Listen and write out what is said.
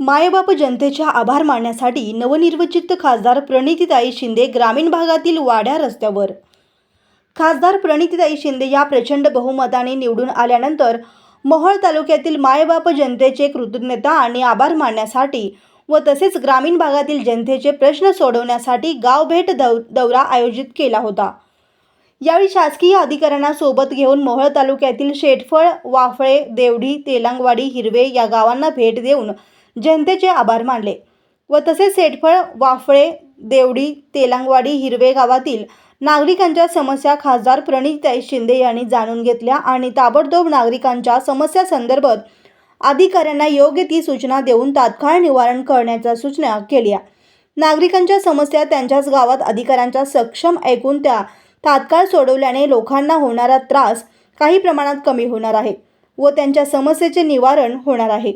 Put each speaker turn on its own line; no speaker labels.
मायबाप जनतेच्या आभार मानण्यासाठी नवनिर्वचित खासदार प्रणितीताई शिंदे ग्रामीण भागातील वाड्या रस्त्यावर. खासदार प्रणितीताई शिंदे या प्रचंड बहुमताने निवडून आल्यानंतर मोहोळ तालुक्यातील मायबाप जनतेचे कृतज्ञता आणि आभार मानण्यासाठी व तसेच ग्रामीण भागातील जनतेचे प्रश्न सोडवण्यासाठी गावभेट दौ दौरा आयोजित केला होता. यावेळी शासकीय अधिकाऱ्यांना सोबत घेऊन मोहोळ तालुक्यातील शेटफळ वाफळे देवढी तेलंगवाडी हिरवे या गावांना भेट देऊन जनतेचे आभार मानले व तसेच शेटफळ वाफळे देवडी तेलांगवाडी हिरवे गावातील नागरिकांच्या समस्या खासदार प्रणिताई शिंदे यांनी जाणून घेतल्या आणि ताबडतोब नागरिकांच्या समस्या संदर्भात अधिकाऱ्यांना योग्य ती सूचना देऊन तात्काळ निवारण करण्याच्या सूचना केल्या. नागरिकांच्या समस्या त्यांच्याच गावात अधिकाऱ्यांच्या सक्षम ऐकून त्या तात्काळ सोडवल्याने लोकांना होणारा त्रास काही प्रमाणात कमी होणार आहे व त्यांच्या समस्येचे निवारण होणार आहे.